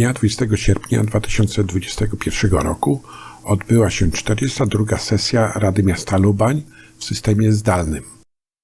Dnia 20 sierpnia 2021 roku odbyła się 42. sesja Rady Miasta Lubań w systemie zdalnym.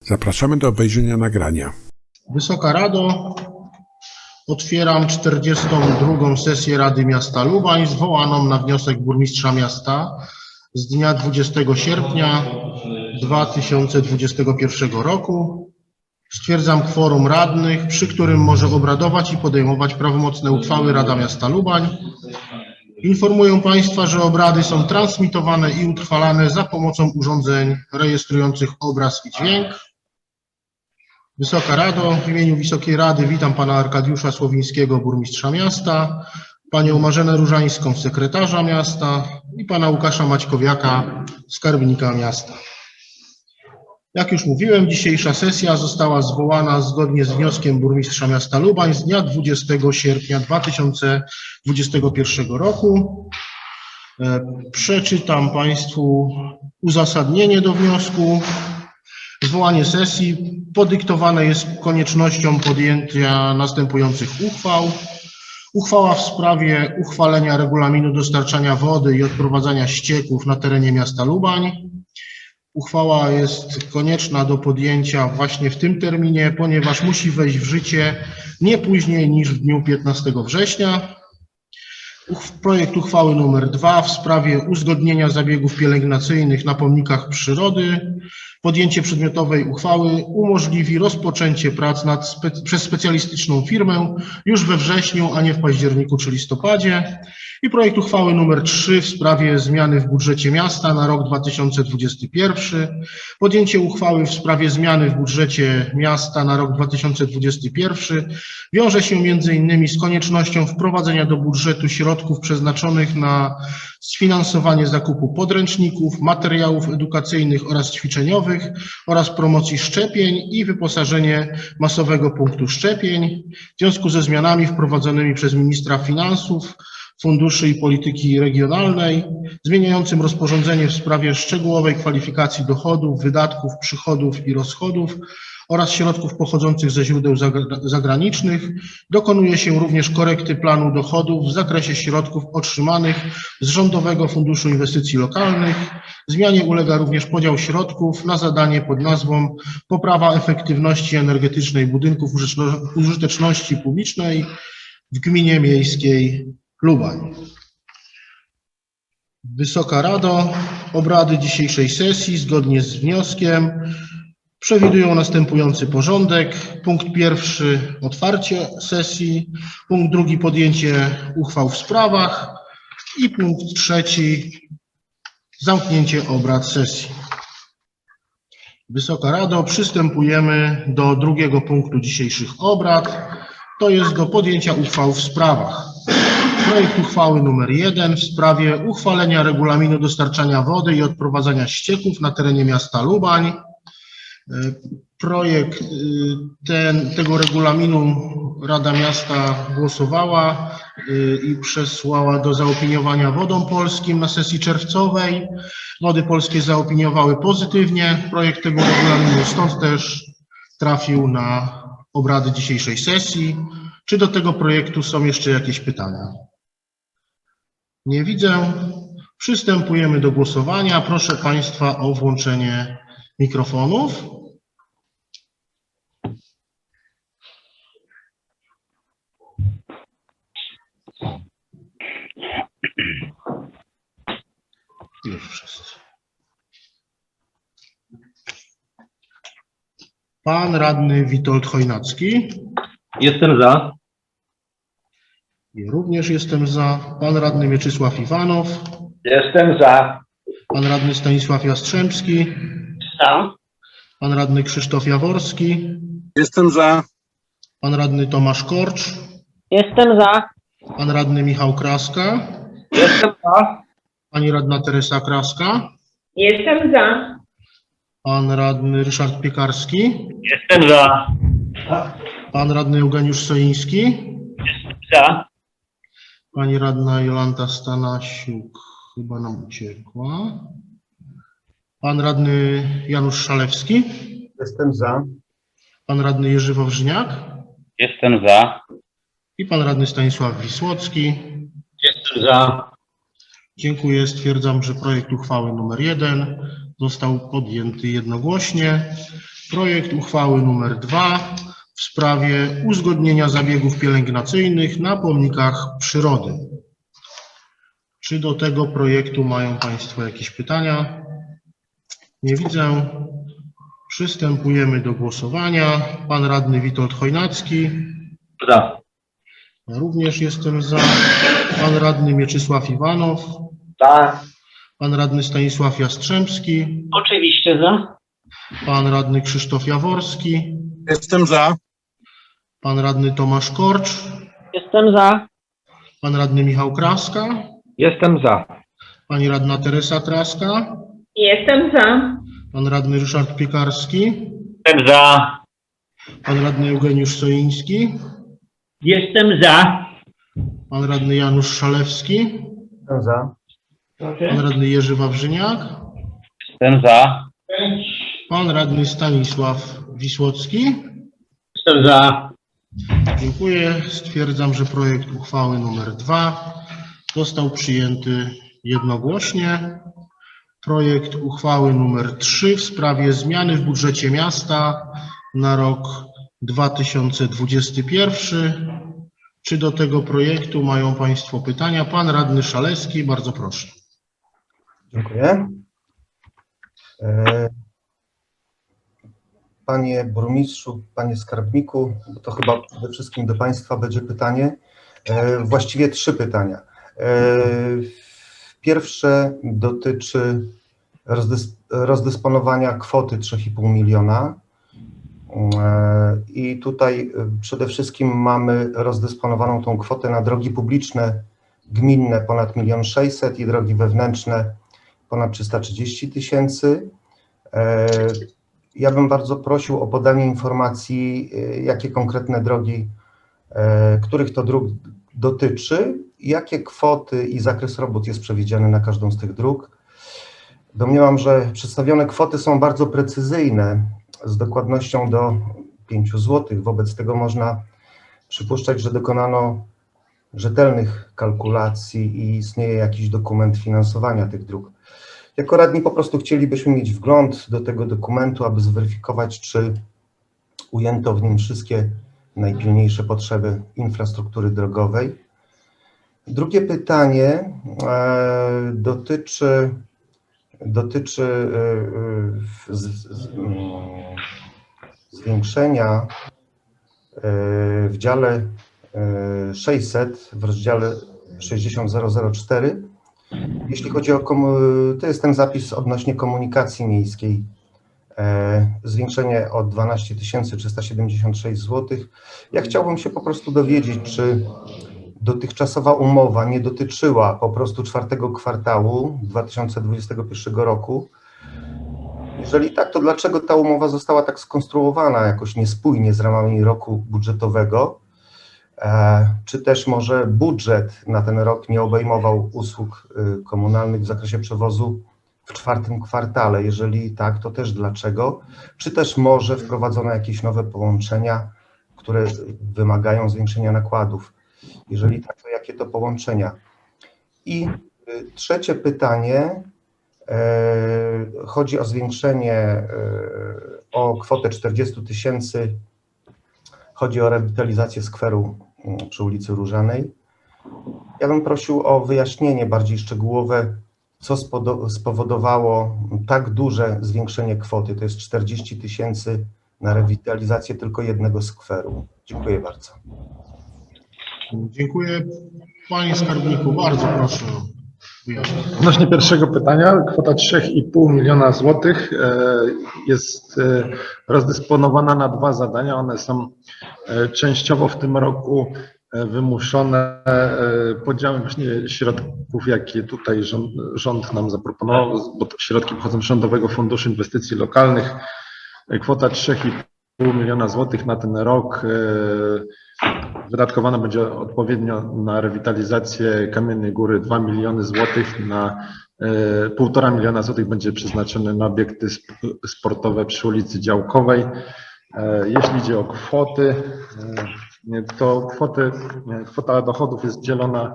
Zapraszamy do obejrzenia nagrania. Wysoka Rado, otwieram 42. sesję Rady Miasta Lubań zwołaną na wniosek burmistrza miasta z dnia 20 sierpnia 2021 roku. Stwierdzam kworum radnych, przy którym może obradować i podejmować prawomocne uchwały Rada Miasta Lubań. Informuję Państwa, że obrady są transmitowane i utrwalane za pomocą urządzeń rejestrujących obraz i dźwięk. Wysoka Rado, w imieniu Wysokiej Rady witam Pana Arkadiusza Słowińskiego, burmistrza miasta, Panią Marzenę Różańską, sekretarza miasta i Pana Łukasza Maćkowiaka, skarbnika miasta. Jak już mówiłem, dzisiejsza sesja została zwołana zgodnie z wnioskiem burmistrza miasta Lubań z dnia 20 sierpnia 2021 roku. E, Przeczytam Państwu uzasadnienie do wniosku. Zwołanie sesji podyktowane jest koniecznością podjęcia następujących uchwał. Uchwała w sprawie uchwalenia regulaminu dostarczania wody i odprowadzania ścieków na terenie miasta Lubań. Uchwała jest konieczna do podjęcia właśnie w tym terminie, ponieważ musi wejść w życie nie później niż w dniu 15 września. Projekt uchwały numer dwa w sprawie uzgodnienia zabiegów pielęgnacyjnych na pomnikach przyrody. Podjęcie przedmiotowej uchwały umożliwi rozpoczęcie prac spe- przez specjalistyczną firmę już we wrześniu, a nie w październiku czy listopadzie. I projekt uchwały numer 3 w sprawie zmiany w budżecie miasta na rok 2021. Podjęcie uchwały w sprawie zmiany w budżecie miasta na rok 2021 wiąże się między innymi z koniecznością wprowadzenia do budżetu środków przeznaczonych na sfinansowanie zakupu podręczników, materiałów edukacyjnych oraz ćwiczeniowych oraz promocji szczepień i wyposażenie masowego punktu szczepień w związku ze zmianami wprowadzonymi przez ministra finansów, funduszy i polityki regionalnej, zmieniającym rozporządzenie w sprawie szczegółowej kwalifikacji dochodów, wydatków, przychodów i rozchodów oraz środków pochodzących ze źródeł zagra- zagranicznych. Dokonuje się również korekty planu dochodów w zakresie środków otrzymanych z Rządowego Funduszu Inwestycji Lokalnych. Zmianie ulega również podział środków na zadanie pod nazwą poprawa efektywności energetycznej budynków użyteczno- użyteczności publicznej w gminie miejskiej Lubań. Wysoka Rado, obrady dzisiejszej sesji zgodnie z wnioskiem przewidują następujący porządek. Punkt pierwszy otwarcie sesji, punkt drugi podjęcie uchwał w sprawach i punkt trzeci zamknięcie obrad sesji. Wysoka Rado, przystępujemy do drugiego punktu dzisiejszych obrad. To jest do podjęcia uchwał w sprawach. Projekt uchwały numer jeden w sprawie uchwalenia regulaminu dostarczania wody i odprowadzania ścieków na terenie miasta Lubań. Projekt y, ten, tego regulaminu Rada Miasta głosowała y, i przesłała do zaopiniowania Wodom Polskim na sesji czerwcowej. Wody Polskie zaopiniowały pozytywnie projekt tego regulaminu, stąd też trafił na obrady dzisiejszej sesji. Czy do tego projektu są jeszcze jakieś pytania? Nie widzę. Przystępujemy do głosowania. Proszę Państwa o włączenie mikrofonów. Już wszyscy. Pan radny Witold Chojnacki. Jestem za. Ja również jestem za. Pan radny Mieczysław Iwanow. Jestem za. Pan radny Stanisław Jastrzębski. Za. Pan radny Krzysztof Jaworski. Jestem za. Pan radny Tomasz Korcz. Jestem za. Pan radny Michał Kraska. Jestem za. Pani radna Teresa Kraska. Jestem za. Pan radny Ryszard Piekarski. Jestem za. Pan radny Eugeniusz Soiński. Za. Pani radna Jolanta Stanasiuk chyba nam uciekła. Pan radny Janusz Szalewski. Jestem za. Pan radny Jerzy Wawrzyniak. Jestem za. i pan radny Stanisław Wisłocki. Jestem za. Dziękuję. Stwierdzam, że projekt uchwały numer 1 został podjęty jednogłośnie. Projekt uchwały numer 2 w sprawie uzgodnienia zabiegów pielęgnacyjnych na pomnikach przyrody. Czy do tego projektu mają Państwo jakieś pytania? Nie widzę. Przystępujemy do głosowania. Pan radny Witold Chojnacki. Za. Ja również jestem za. Pan radny Mieczysław Iwanow. Za. Pan radny Stanisław Jastrzębski, Oczywiście za. pan radny Krzysztof Jaworski, Jestem za. pan radny Tomasz Korcz, Jestem za. pan radny Michał Kraska, Jestem za. pani radna Teresa Traska, Jestem za. pan radny Ryszard Piekarski, Jestem za. pan radny Eugeniusz Soiński, Jestem za. pan radny Janusz Szalewski, Jestem za. Pan radny Jerzy Wawrzyniak, Jestem za. pan radny Stanisław Wisłocki. Jestem za. Dziękuję. Stwierdzam, że projekt uchwały numer 2 został przyjęty jednogłośnie. Projekt uchwały numer 3 w sprawie zmiany w budżecie miasta na rok 2021. Czy do tego projektu mają Państwo pytania? Pan radny Szaleski, bardzo proszę. Dziękuję. E, Panie burmistrzu, panie skarbniku, to chyba przede wszystkim do Państwa będzie pytanie. E, Właściwie trzy pytania. E, Pierwsze dotyczy rozdys- rozdysponowania kwoty 3,5 miliona. I tutaj przede wszystkim mamy rozdysponowaną tą kwotę na drogi publiczne gminne ponad 1 600 i drogi wewnętrzne ponad 330 tysięcy. E, Ja bym bardzo prosił o podanie informacji, e, jakie konkretne drogi, e, których to dróg dotyczy, jakie kwoty i zakres robót jest przewidziany na każdą z tych dróg. Domniemam, że przedstawione kwoty są bardzo precyzyjne, z dokładnością do 5 zł. Wobec tego można przypuszczać, że dokonano rzetelnych kalkulacji i istnieje jakiś dokument finansowania tych dróg. Jako radni po prostu chcielibyśmy mieć wgląd do tego dokumentu, aby zweryfikować, czy ujęto w nim wszystkie najpilniejsze potrzeby infrastruktury drogowej. Drugie pytanie e, dotyczy, dotyczy e, z, z, mm, zwiększenia e, w dziale e, 600 w rozdziale 60004 jeśli chodzi o, komu- to jest ten zapis odnośnie komunikacji miejskiej. E, zwiększenie o 12 376 zł. Ja chciałbym się po prostu dowiedzieć, czy dotychczasowa umowa nie dotyczyła po prostu czwartego kwartału 2021 roku. Jeżeli tak, to dlaczego ta umowa została tak skonstruowana jakoś niespójnie z ramami roku budżetowego? E, Czy też może budżet na ten rok nie obejmował usług y, komunalnych w zakresie przewozu w czwartym kwartale? Jeżeli tak, to też dlaczego? Czy też może wprowadzono jakieś nowe połączenia, które wymagają zwiększenia nakładów? Jeżeli tak, to jakie to połączenia? I y, trzecie pytanie. e, Chodzi o zwiększenie e, o kwotę 40 tysięcy Chodzi o rewitalizację skweru przy ulicy Różanej. Ja bym prosił o wyjaśnienie bardziej szczegółowe, co spowodowało tak duże zwiększenie kwoty. To jest 40 tysięcy na rewitalizację tylko jednego skweru. Dziękuję bardzo. Dziękuję. Panie skarbniku, bardzo proszę. Odnośnie pierwszego pytania, kwota 3,5 miliona złotych e, jest e, rozdysponowana na dwa zadania. One są e, częściowo w tym roku wymuszone podziałem właśnie środków, jakie tutaj rząd, rząd nam zaproponował, bo środki pochodzą z Rządowego Funduszu Inwestycji Lokalnych. Kwota 3,5 miliona złotych na ten rok e, Wydatkowana będzie odpowiednio na rewitalizację Kamiennej Góry 2 miliony złotych, na e, 1,5 miliona złotych będzie przeznaczone na obiekty sp- sportowe przy ulicy Działkowej E, Jeśli idzie o kwoty, e, to kwoty, e, kwota dochodów jest dzielona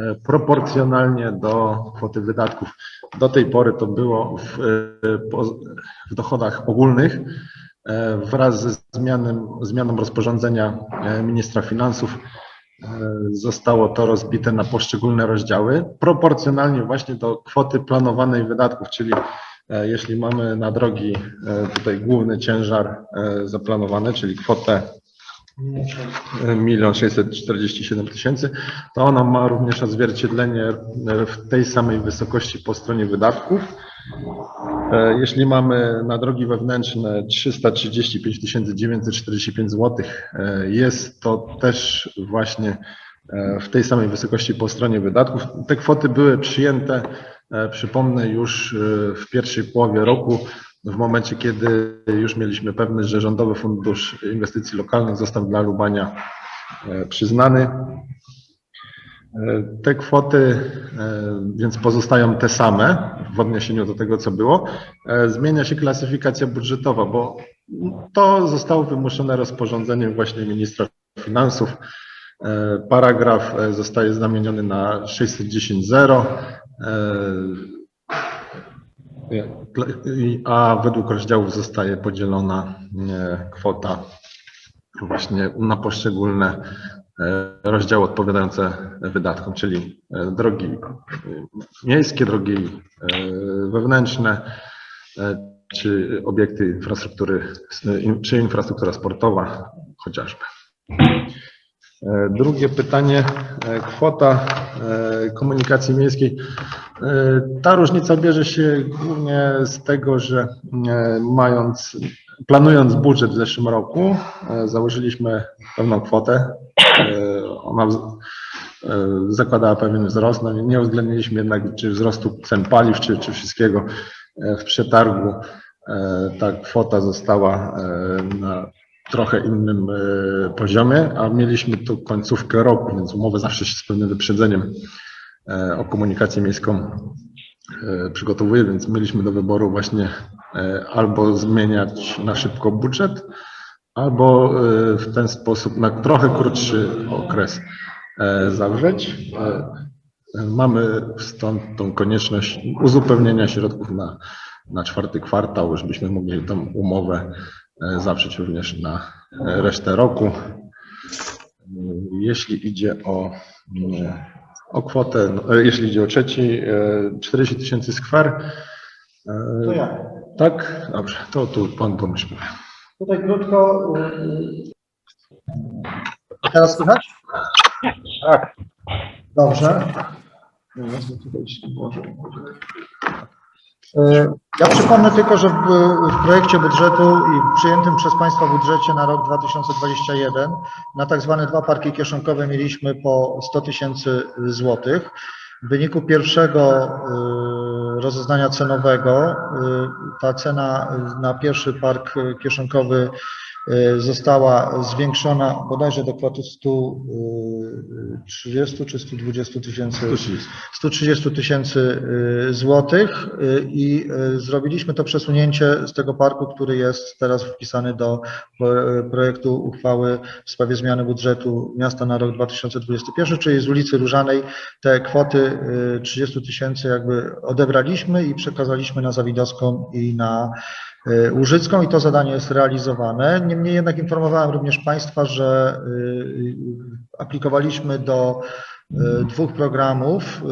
e, proporcjonalnie do kwoty wydatków. Do tej pory to było w, e, w dochodach ogólnych. E, Wraz ze zmianem, zmianą rozporządzenia e, ministra finansów e, zostało to rozbite na poszczególne rozdziały, proporcjonalnie właśnie do kwoty planowanej wydatków, czyli jeśli mamy na drogi tutaj główny ciężar zaplanowany, czyli kwotę milion 647 tysięcy, to ona ma również odzwierciedlenie w tej samej wysokości po stronie wydatków. E, Jeśli mamy na drogi wewnętrzne 335 945 zł, jest to też właśnie e, w tej samej wysokości po stronie wydatków. Te kwoty były przyjęte, e, przypomnę, już w pierwszej połowie roku, w momencie, kiedy już mieliśmy pewność, że Rządowy Fundusz Inwestycji Lokalnych został dla Lubania przyznany. E, Te kwoty e, więc pozostają te same w odniesieniu do tego, co było. E, Zmienia się klasyfikacja budżetowa, bo to zostało wymuszone rozporządzeniem właśnie ministra finansów. Paragraf zostaje zamieniony na 610.0, e, i- a według rozdziałów zostaje podzielona kwota właśnie na poszczególne rozdziały odpowiadające wydatkom, czyli e, drogi e, miejskie, drogi e, wewnętrzne, e, czy obiekty infrastruktury, czy infrastruktura sportowa chociażby. E, Drugie pytanie, e, kwota e, komunikacji miejskiej. E, Ta różnica bierze się głównie z tego, że e, mając, planując budżet w zeszłym roku, e, założyliśmy pewną kwotę. E, Ona e, zakładała pewien wzrost. No, nie- uwzględniliśmy jednak czy wzrostu cen paliw, czy, czy wszystkiego w przetargu. Ta kwota została na trochę innym poziomie, a mieliśmy tu końcówkę roku, więc umowę zawsze się z pewnym wyprzedzeniem o komunikację miejską przygotowuje, więc mieliśmy do wyboru właśnie albo zmieniać na szybko budżet, albo e, w ten sposób na trochę krótszy okres e, zawrzeć. E, Mamy stąd tą konieczność uzupełnienia środków na, na czwarty kwartał, żebyśmy mogli tą umowę e, zawrzeć również na e, resztę roku. E, Jeśli idzie o, o kwotę, no, e, jeśli idzie o trzeci, e, 40 tysięcy skwer. e, To ja. Tak? Dobrze, to tu pan mówi. Tutaj krótko. y, Teraz słychać? Tak. Dobrze. Y, Ja przypomnę tylko, że w, w projekcie budżetu i przyjętym przez Państwa budżecie na rok 2021 na tak zwane dwa parki kieszonkowe mieliśmy po 100 tysięcy złotych. W wyniku pierwszego y, rozeznania cenowego y, ta cena na pierwszy park kieszonkowy została zwiększona bodajże do kwoty 130 czy 120 tysięcy 130 tysięcy y, złotych i zrobiliśmy to przesunięcie z tego parku, który jest teraz wpisany do pro- projektu uchwały w sprawie zmiany budżetu miasta na rok 2021, czyli z ulicy Różanej te kwoty y, 30 tysięcy jakby odebraliśmy i przekazaliśmy na Zawidowską i na Łużycką i to zadanie jest realizowane. Niemniej jednak informowałem również Państwa, że y, aplikowaliśmy do y, dwóch programów,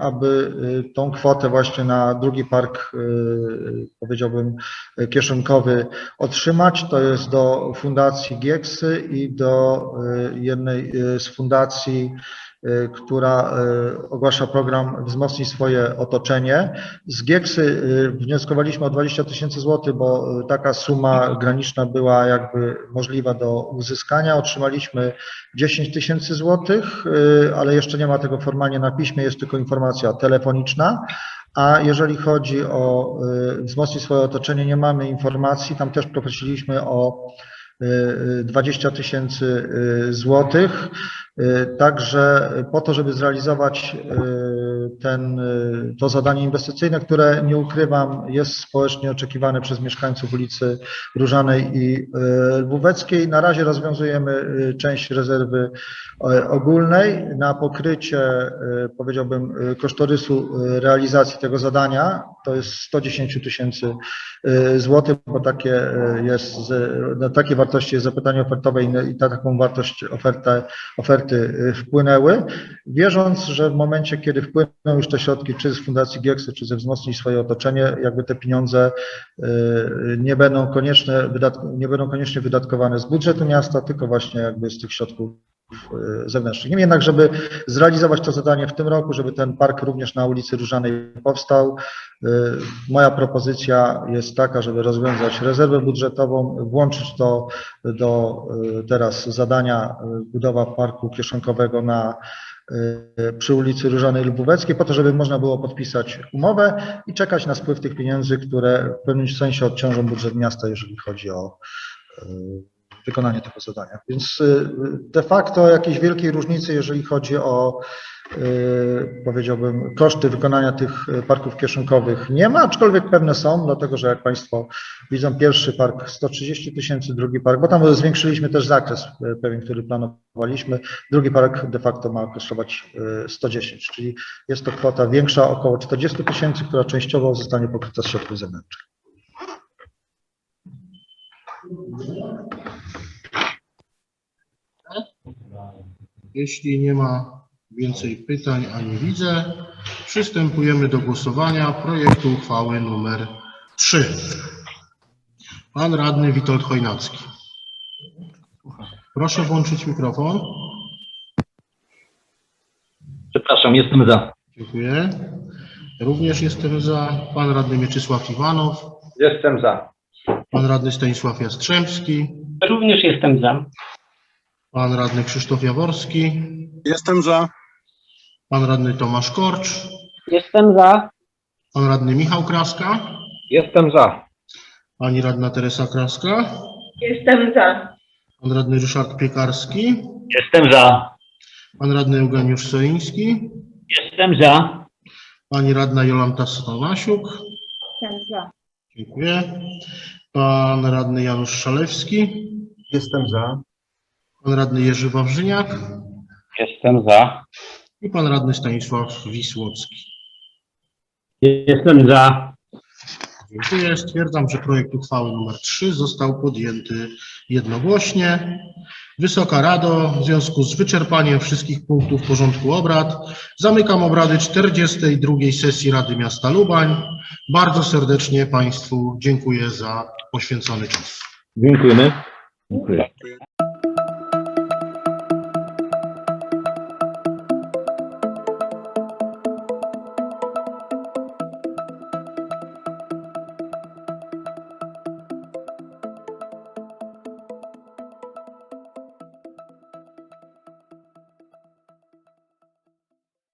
aby tą kwotę właśnie na drugi park, powiedziałbym, kieszonkowy otrzymać. To jest do Fundacji Gieksy i do jednej z fundacji, która y, ogłasza program Wzmocnij swoje otoczenie. Z Gieksy y, wnioskowaliśmy o 20 tysięcy złotych, bo y, taka suma graniczna była jakby możliwa do uzyskania. Otrzymaliśmy 10 tysięcy złotych, y, ale jeszcze nie ma tego formalnie na piśmie, jest tylko informacja telefoniczna. A jeżeli chodzi o y, wzmocnić swoje otoczenie, nie mamy informacji. Tam też poprosiliśmy o y, y, 20 tysięcy y, złotych. Y, Także po to, żeby zrealizować y, ten, y, to zadanie inwestycyjne, które nie ukrywam, jest społecznie oczekiwane przez mieszkańców ulicy Różanej i Lwóweckiej. Na razie rozwiązujemy część rezerwy ogólnej na pokrycie, powiedziałbym, kosztorysu realizacji tego zadania. To jest 110 tysięcy złotych, bo takie jest, na takie wartości jest zapytanie ofertowe i na, taką wartość ofertę, oferty y, wpłynęły. Wierząc, że w momencie, kiedy wpłyną już te środki, czy z Fundacji Gieksy, czy ze wzmocnić swoje otoczenie, jakby te pieniądze y, nie będą konieczne, wydatk- nie będą koniecznie wydatkowane z budżetu miasta, tylko właśnie jakby z tych środków zewnętrznych. Niemniej jednak, żeby zrealizować to zadanie w tym roku, żeby ten park również na ulicy Różanej powstał, y, moja propozycja jest taka, żeby rozwiązać rezerwę budżetową, włączyć to do y, teraz zadania budowa parku kieszonkowego na przy ulicy Różanej Lubóweckiej, po to, żeby można było podpisać umowę i czekać na spływ tych pieniędzy, które w pewnym sensie odciążą budżet miasta, jeżeli chodzi o wykonanie tego zadania. Więc y, de facto jakiejś wielkiej różnicy, jeżeli chodzi o y, powiedziałbym, koszty wykonania tych y, parków kieszonkowych nie ma, aczkolwiek pewne są, dlatego że jak Państwo widzą, pierwszy park 130 tysięcy, drugi park, bo tam zwiększyliśmy też zakres pewien, który planowaliśmy, drugi park de facto ma kosztować y, 110, czyli jest to kwota większa, około 40 tysięcy, która częściowo zostanie pokryta z środków zewnętrznych. Jeśli nie ma więcej pytań, a nie widzę, przystępujemy do głosowania projektu uchwały numer 3. Pan radny Witold Chojnacki. Proszę włączyć mikrofon. Przepraszam, jestem za. Dziękuję. Również jestem za. Pan radny Mieczysław Iwanow. Jestem za. Pan radny Stanisław Jastrzębski. Również jestem za. Pan radny Krzysztof Jaworski. Jestem za. Pan radny Tomasz Korcz. Jestem za. Pan radny Michał Kraska. Jestem za. Pani radna Teresa Kraska. Jestem za. Pan radny Ryszard Piekarski. Jestem za. Pan radny Eugeniusz Soliński. Jestem za. Pani radna Jolanta Stanasiuk. Jestem za. Dziękuję. Pan radny Janusz Szalewski. Jestem za. Pan radny Jerzy Wawrzyniak. Jestem za. I pan radny Stanisław Wisłocki. Jestem za. Dziękuję. Stwierdzam, że projekt uchwały nr 3 został podjęty jednogłośnie. Wysoka Rado, w związku z wyczerpaniem wszystkich punktów porządku obrad, zamykam obrady 42. sesji Rady Miasta Lubań. Bardzo serdecznie Państwu dziękuję za poświęcony czas. Dziękujemy. Dziękuję.